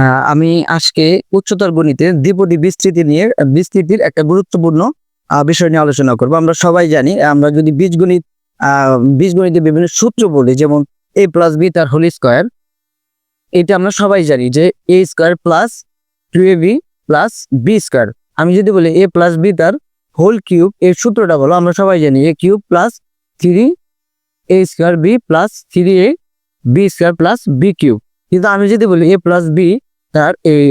হ্যাঁ, আমি আজকে উচ্চতর গণিতে দ্বিপদী বিস্তৃতি নিয়ে বিস্তৃতির একটা গুরুত্বপূর্ণ বিষয় নিয়ে আলোচনা করব। আমরা সবাই জানি আমরা যদি বীজগণিত বীজগণিতে বিভিন্ন সূত্র বলি যেমন এ প্লাস বি তার হোল স্কোয়ার এটা আমরা সবাই জানি যে A square plus two A B plus B square. আমি যদি বলি এ প্লাস বি তার হোল কিউব এর সূত্রটা বলো আমরা সবাই জানি A cube plus three A square B plus three A B square plus B cube. কিন্তু আমি যদি বলি এ প্লাস বি তার এই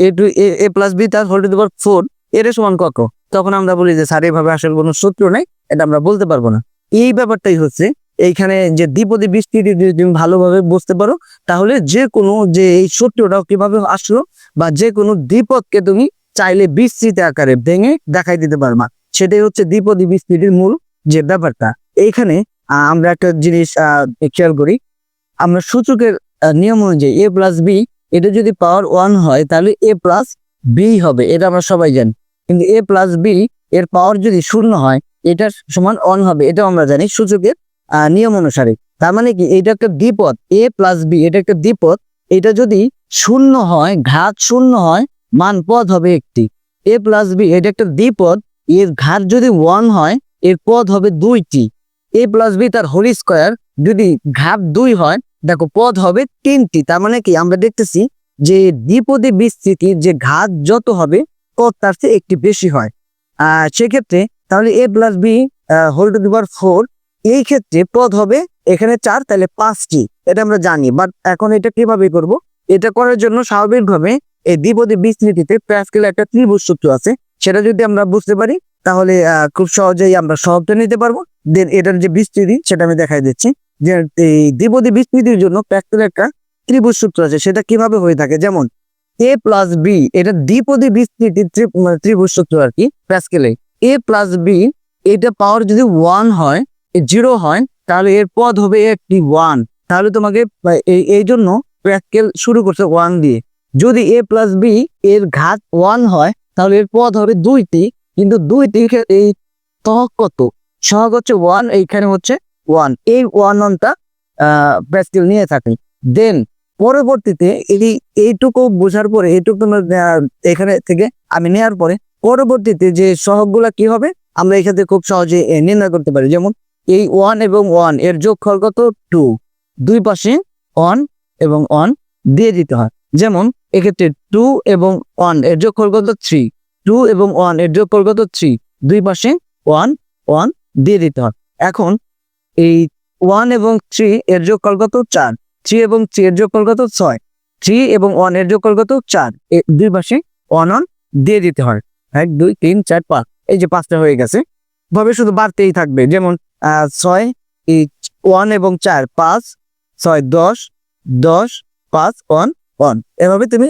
A two A plus B তার হোল টু পাওয়ার ফোর এর সমান কত? তখন আমরা বলি যে স্যার এভাবে আসলে কোনো সূত্র নেই, এটা আমরা বলতে পারব না। এই ব্যাপারটাই হচ্ছে, এইখানে যে দ্বিপদী বিস্তৃতি যদি তুমি ভালোভাবে বুঝতে পারো, তাহলে যে কোনো যে এই সূত্রটা কীভাবে আসলো, বা যে কোনো দ্বিপদকে তুমি চাইলে বিস্তৃত আকারে ভেঙে দেখাই দিতে পারবা। সেটাই হচ্ছে দ্বিপদী বিস্তৃতির মূল যে ব্যাপারটা। এইখানে আমরা একটা জিনিস খেয়াল করি। আমরা সূচকের নিয়ম অনুযায়ী এ প্লাস বি এটা যদি পাওয়ার ওয়ান হয়, তাহলে এ প্লাস বি হবে, এটা আমরা সবাই জানি। কিন্তু এ প্লাস বি এর পাওয়ার যদি শূন্য হয় এটা সমান অন হবে, এটাও আমরা জানি সূচকের নিয়ম অনুসারে। তার মানে কি? এটা একটা দ্বিপদ এ প্লাস বি এটা একটা দ্বিপদ। এটা যদি শূন্য হয়, ঘাত শূন্য হয়, মান পদ হবে একটি। এ প্লাস বি এটা একটা দ্বিপদ, এর ঘাত যদি ওয়ান হয়, এর পদ হবে দুইটি। এ প্লাস বি তার হোল স্কোয়ার যদি ঘাত দুই হয় দেখো পদ হবে তিনটি, তার মানে কি আমরা দেখতেছি যে দ্বিপদী বিস্তৃতির যে ঘাত যত হবে, পদ তার চেয়ে একটি বেশি হয়। আহ, সেক্ষেত্রে তাহলে A plus B whole to the power four এই ক্ষেত্রে পদ হবে এখানে চার, তাহলে পাঁচটি, এটা আমরা জানি। বাট এখন এটা কীভাবে করব? এটা করার জন্য স্বাভাবিকভাবে এই দ্বিপদী বিস্তৃতিতে প্যাসকেল একটা ত্রিভুজ সূত্র আছে, সেটা যদি আমরা বুঝতে পারি, তাহলে খুব সহজেই আমরা সহজে নিতে পারব। দেন এটার যে বিস্তৃতি, সেটা আমি দেখাই দিচ্ছি। যে এই দ্বিপদী বিস্তৃতির জন্য প্যাসকেল একটা ত্রিভুজ সূত্র আছে, সেটা কীভাবে হয়ে থাকে? যেমন এ প্লাস বি এটা দ্বিপদী বিস্তৃতি ত্রি- মানে ত্রিভুজ সূত্র আর কি প্যাসকেলে এ। প্লাস বি এটা পাওয়ার যদি ওয়ান হয় জিরো হয়, তাহলে এর পদ হবে একটি ওয়ান তাহলে তোমাকে এই জন্য প্যাসকেল শুরু করছে ওয়ান দিয়ে। যদি এ প্লাস বি এর ঘাত ওয়ান হয়, তাহলে এর পদ হবে দুইটি। কিন্তু দুইটি এই তহক কত? সহগ হচ্ছে ওয়ান এইখানে হচ্ছে ওয়ান এই ওয়ান ওয়ানটা প্যাসকেল নিয়ে থাকে। দেন পরবর্তীতে এই এইটুকু বোঝার পরে, এইটুকু এখানে থেকে আমি নেওয়ার পরে, পরবর্তীতে যে সহগগুলা কি হবে, আমরা এখানে খুব সহজে নির্ণয় করতে পারি। যেমন, এই ওয়ান এবং ওয়ানের যোগফল কত? টু দুই পাশে ওয়ান এবং ওয়ান দিয়ে দিতে হয়। যেমন, এক্ষেত্রে টু এবং ওয়ানের যোগফল কত? থ্রি টু এবং ওয়ানের যোগফল কত? থ্রি দুই পাশে ওয়ান ওয়ান দিয়ে দিতে হয়। এখন এই ওয়ান এবং থ্রি এর যোগফল কত? চার। থ্রি এবং থ্রি এর যোগফল কত? ছয়। থ্রি এবং ওয়ানের যোগফল কত? চার। দুই পাশে ওয়ান ওয়ান দিয়ে দিতে হয়। এক, দুই, তিন, চার, পাঁচ। এই যে পাঁচটা হয়ে গেছে। ভাবে শুধু বাড়তেই থাকবে। যেমন ছয় ওয়ান এবং চার, পাঁচ, ছয়, দশ দশ, পাঁচ ওয়ান ওয়ান এভাবে তুমি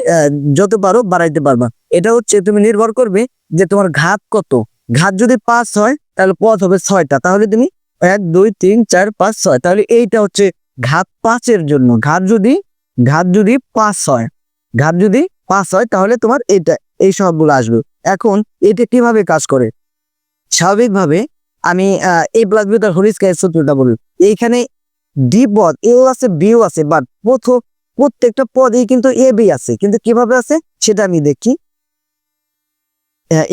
যত পারো বাড়াইতে পারবা। এটা হচ্ছে তুমি নির্ভর করবে যে তোমার ঘাত কত। ঘাত যদি পাঁচ হয়, তাহলে পথ হবে ছয়টা। তাহলে তুমি এক, দুই, তিন, চার, পাঁচ, ছয়। তাহলে এইটা হচ্ছে ঘাত পাঁচের জন্য। ঘাত যদি ঘাত যদি পাঁচ হয়, ঘাত যদি পাঁচ হয়, তাহলে তোমার এটা এই সবগুলো আসবে। এখন এটা কীভাবে কাজ করে? স্বাভাবিকভাবে আমি এ প্লাস বি তার হরিস কায়ের সূত্রটা বলি। এইখানে ডি পদ এও আছে বিও আছে বাট প্রথম, প্রত্যেকটা পদেই কিন্তু এ বি আছে। কিন্তু কীভাবে আছে? সেটা আমি দেখি।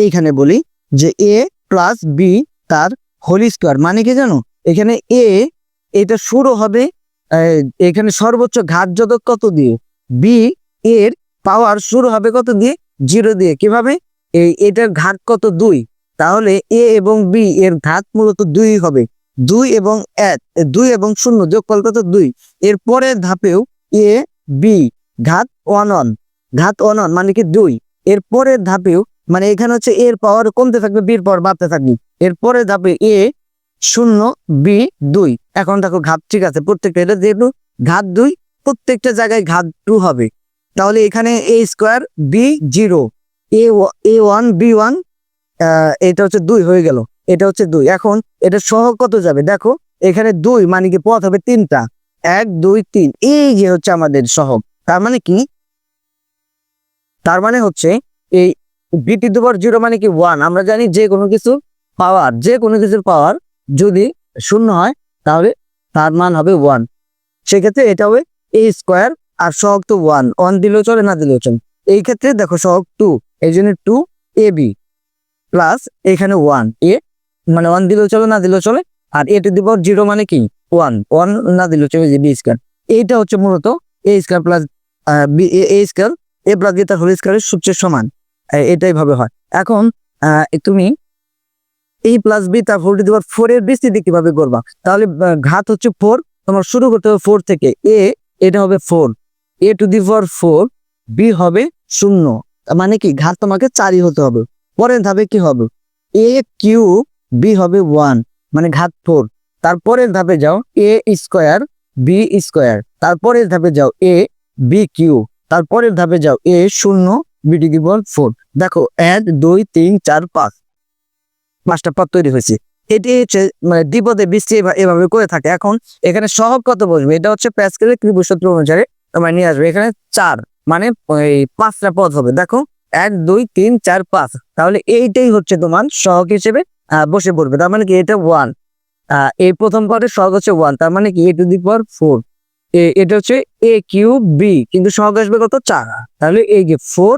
এইখানে বলি যে এ প্লাস বি তার হোল স্কোয়ার মানে কি জানো? এখানে এ এটা শুরু হবে এখানে সর্বোচ্চ ঘাত যত কত দিয়ে? বি এর পাওয়ার শুরু হবে কত দিয়ে? জিরো দিয়ে। কীভাবে? এটার ঘাত কত? দুই। তাহলে এ এবং বি এর ঘাত মূলত দুই হবে। দুই এবং এক দুই এবং শূন্য যোগফল কত? দুই। এর পরের ধাপেও এ বি ঘাত ওয়ান ওয়ান ঘাত ওয়ান ওয়ান মানে কি? দুই। এর পরের ধাপেও মানে এখানে হচ্ছে এর পাওয়ার কমতে থাকবে বির পাওয়ার বাড়তে থাকবে। এর পরের ধাপে এ শূন্য বি দুই। এখন দেখো ঘাত ঠিক আছে, প্রত্যেকটা এটা যেহেতু ঘাত দুই, প্রত্যেকটা জায়গায় ঘাত টু হবে। তাহলে এখানে A square B zero A A one B one এটা হচ্ছে দুই হয়ে গেল, এটা হচ্ছে দুই। এখন এটা সহ কত যাবে? দেখো, এখানে দুই মানে কি পথ হবে তিনটা। এক, দুই, তিন, এই যে হচ্ছে আমাদের সহগ তার মানে কি? তার মানে হচ্ছে এই বিটি দুবার জিরো মানে কি ওয়ান আমরা জানি যে কোনো কিছু পাওয়ার যে কোনো কিছুর পাওয়ার যদি শূন্য হয়, তাহলে তার মান হবে ওয়ান সেক্ষেত্রে এটা হবে এ স্কোয়ার আর সহগ তো ওয়ান ওয়ান দিলেও চলে, না দিলেও চলে। এই ক্ষেত্রে দেখো সহগ টু এই জন্য টু এ বি প্লাস এখানে ওয়ান এ মানে ওয়ান দিলেও চলে, না দিলেও চলে। আর এ টু জিরো মানে কি? ওয়ান ওয়ান না দিলেও চলে, যে বি স্কোয়ার এইটা হচ্ছে মূলত A square plus B A square A plus B তার হোল স্কোয়ারের সূত্রের সমান। এটাই ভাবে হয়। এখন তুমি এই প্লাস বি তার ফোর টু পাওয়ার ফোর এর বিস্তৃতি কীভাবে করবা? তাহলে ঘাত হচ্ছে ফোর তোমার শুরু করতে হবে ফোর থেকে। এ এটা হবে four A to the power four B হবে শূন্য। মানে কি? ঘাত তোমাকে চারি হতে হবে। পরের ধাপে কি হবে? এ কিউ বি হবে ওয়ান মানে ঘাত ফোর তারপরের ধাপে যাও এ স্কোয়ার বি স্কোয়ার তারপরের ধাপে যাও এ বি কিউ তারপরের ধাপে যাও এ শূন্য B to the power four দেখো, এক, দুই, তিন, চার, পাঁচ। পাঁচটা পদ তৈরি হয়েছে। এটি হচ্ছে মানে দ্বিপদে বৃষ্টি এভাবে করে থাকে। এখন এখানে সহগ কত বসবে? এটা হচ্ছে প্যাসকেলের ত্রিভুজ সূত্র অনুসারে তোমার নিয়ে আসবে। এখানে চার মানে ওই পাঁচটা পদ হবে। দেখো, এক, দুই, তিন, চার, পাঁচ। তাহলে এইটাই হচ্ছে তোমার সহগ হিসেবে বসে পড়বে। তার মানে কি? এটা ওয়ান এই প্রথম পদের সহগ হচ্ছে ওয়ান তার মানে কি? এ টু দি পাওয়ার ফোর এটা হচ্ছে এ কিউ বি কিন্তু সহগ আসবে কত? চার। তাহলে এই যে ফোর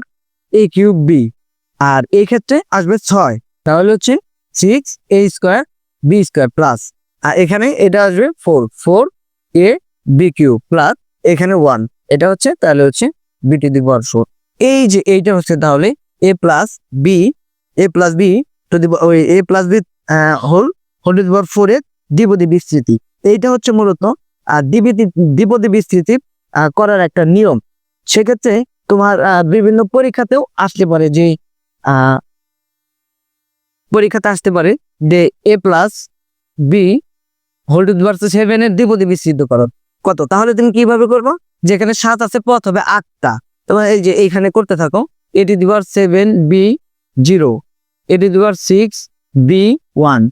এ কিউ বি আর এই ক্ষেত্রে আসবে ছয়। তাহলে হচ্ছে six A square B square plus আর এখানে এটা আসবে four four A B cube plus এখানে ওয়ান এটা হচ্ছে তাহলে হচ্ছে B to the power four এই যে এইটা হচ্ছে তাহলে A plus B A plus B to the ওই A plus B whole whole to the power four এর দ্বিপদী বিস্তৃতি। এইটা হচ্ছে মূলত দ্বিপদী দ্বিপদী বিস্তৃতি করার একটা নিয়ম। সেক্ষেত্রে তোমার বিভিন্ন পরীক্ষাতেও আসতে পারে যে পরীক্ষাতে আসতে পারে যে A plus B whole to the power seven এর দ্বিপদী বিস্তৃত করো। কত? তাহলে তুমি কীভাবে করব? যেখানে সাত আছে, পথ হবে আটটা। তোমার এই যে এইখানে করতে থাকো এটি দিবার সেভেন বি জিরো এটি দিবার সিক্স বি ওয়ান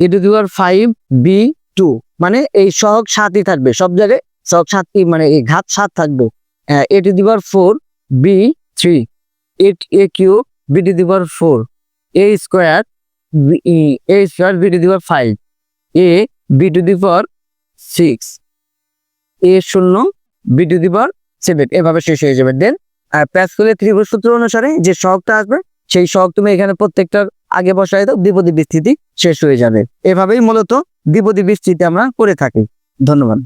এটি দিবার ফাইভ বি টু মানে এই সহক সাতই থাকবে। সব জায়গায় সহক সাতই মানে এই ঘাত সাত থাকবে। এটি দিবার four B three eight A cube B two দিবার four A square A square B two দিবার five A B to the power six A শূন্য B to the power seven এভাবে শেষ হয়ে যাবে। দেন প্যাসকেলের ত্রিভুজ সূত্র অনুসারে যে শখটা আসবে, সেই শখ তুমি এখানে প্রত্যেকটার আগে বসাই দাও, দ্বিপদী বিস্তৃতি শেষ হয়ে যাবে। এভাবেই মূলত দ্বিপদী বিস্তৃতি আমরা করে থাকি। ধন্যবাদ।